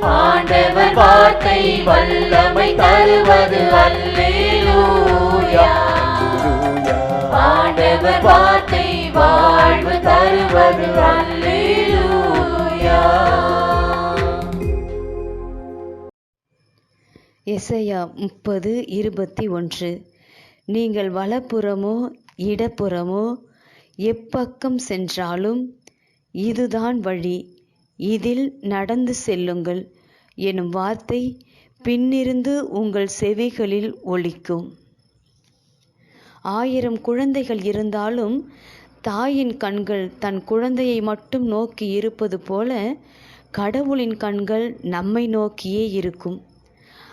ஆண்டவர் வார்த்தை வல்லமை தருவது அல்லேலூயா. ஆண்டவர் வார்த்தை வாழ்வு தருவது அல்லேலூயா. எசையா முப்பது இருபத்தி ஒன்று. நீங்கள் வலப்புறமோ இடப்புறமோ எப்பக்கம் சென்றாலும் இதுதான் வழி. இதில் நடந்து செல்லுங்கள் எனும் வார்த்தை பின்னிருந்து உங்கள் செவிகளில் ஒலிக்கும். ஆயிரம் குழந்தைகள் இருந்தாலும் தாயின் கண்கள் தன் குழந்தையை மட்டும் நோக்கி இருப்பது போல கடவுளின் கண்கள் நம்மை நோக்கியே இருக்கும்.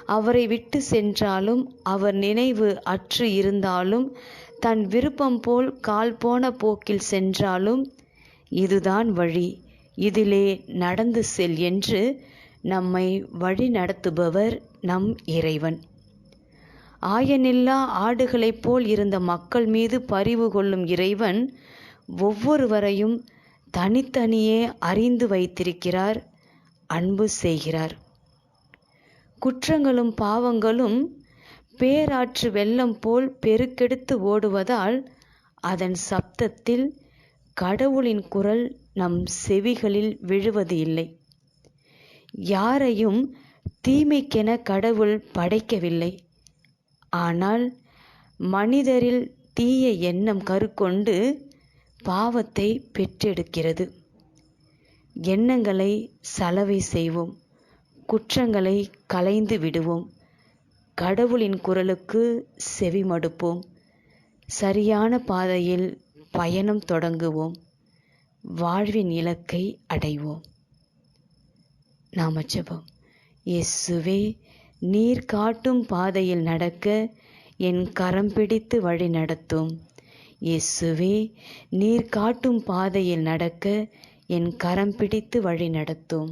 அவரை விட்டு சென்றாலும் அவர் நினைவு அற்று இருந்தாலும் தன் விருப்பம் போல் கால் போன போக்கில் சென்றாலும் இதுதான் வழி. இதிலே நடந்து செல் என்று நம்மை வழி நடத்துபவர் நம் இறைவன். ஆயனில்லா ஆடுகளைப் போல் இருந்த மக்கள் மீது பரிவு கொள்ளும் இறைவன் ஒவ்வொருவரையும் தனித்தனியே அறிந்து வைத்திருக்கிறார் அன்பு செய்கிறார். குற்றங்களும் பாவங்களும் பேராற்று வெள்ளம் போல் பெருக்கெடுத்து ஓடுவதால் அதன் சப்தத்தில் கடவுளின் குரல் நம் செவிகளில் விழுவது இல்லை. யாரையும் தீமைக்கென கடவுள் படைக்கவில்லை. ஆனால் மனிதரில் தீய எண்ணம் கருக்கொண்டு பாவத்தை பெற்றெடுக்கிறது. எண்ணங்களை சலவை செய்வோம். குற்றங்களை களைந்து விடுவோம். கடவுளின் குரலுக்கு செவிமடுப்போம் சரியான பாதையில் பயணம் தொடங்குவோம். வாழ்வின் இலக்கை அடைவோம். நாம ஜெபம். இயேசுவே நீர் காட்டும் பாதையில் நடக்க என் கரம் பிடித்து வழி நடத்தும். இயேசுவே நீர் காட்டும் பாதையில் நடக்க என் கரம் பிடித்து வழி நடத்தும்.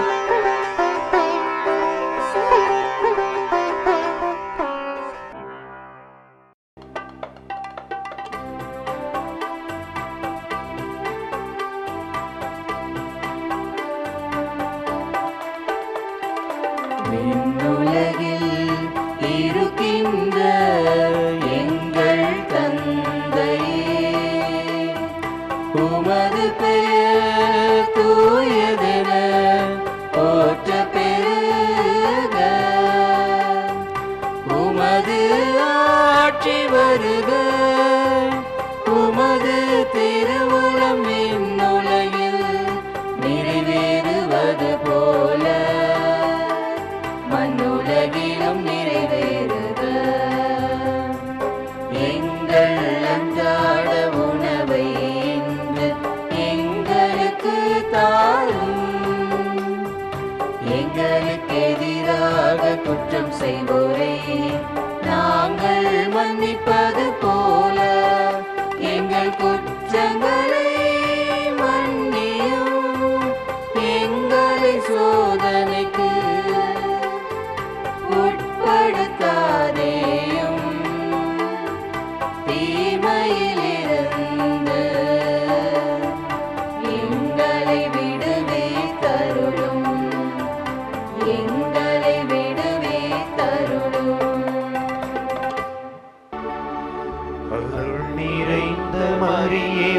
பெயர் தூயதென போற்ற பெருக. உமது ஆட்சி வருக.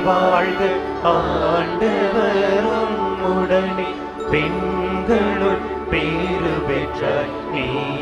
வாழ்க. ஆண்டவரும் உடனே பெண்களுள் பேறு பெற்ற நீ.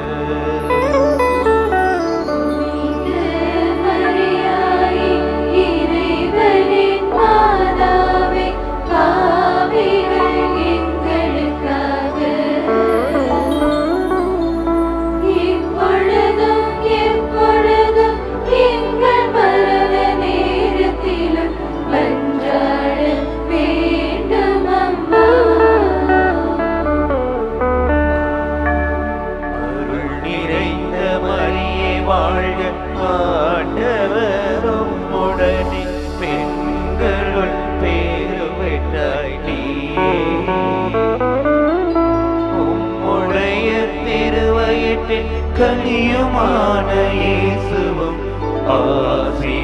ஆசி.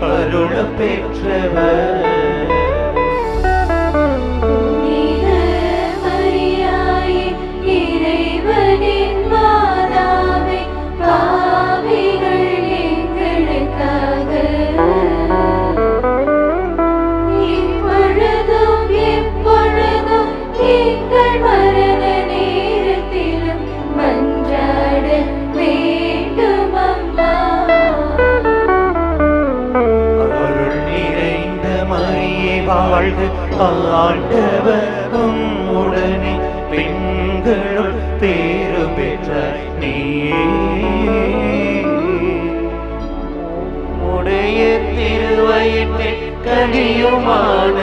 அருள் பெற்றவர். வாழ்க ஆண்டவரும் உடனே பெண்களுள் பேரு பெற்ற நீயே உடைய திருவயிற்றில் கனியுமான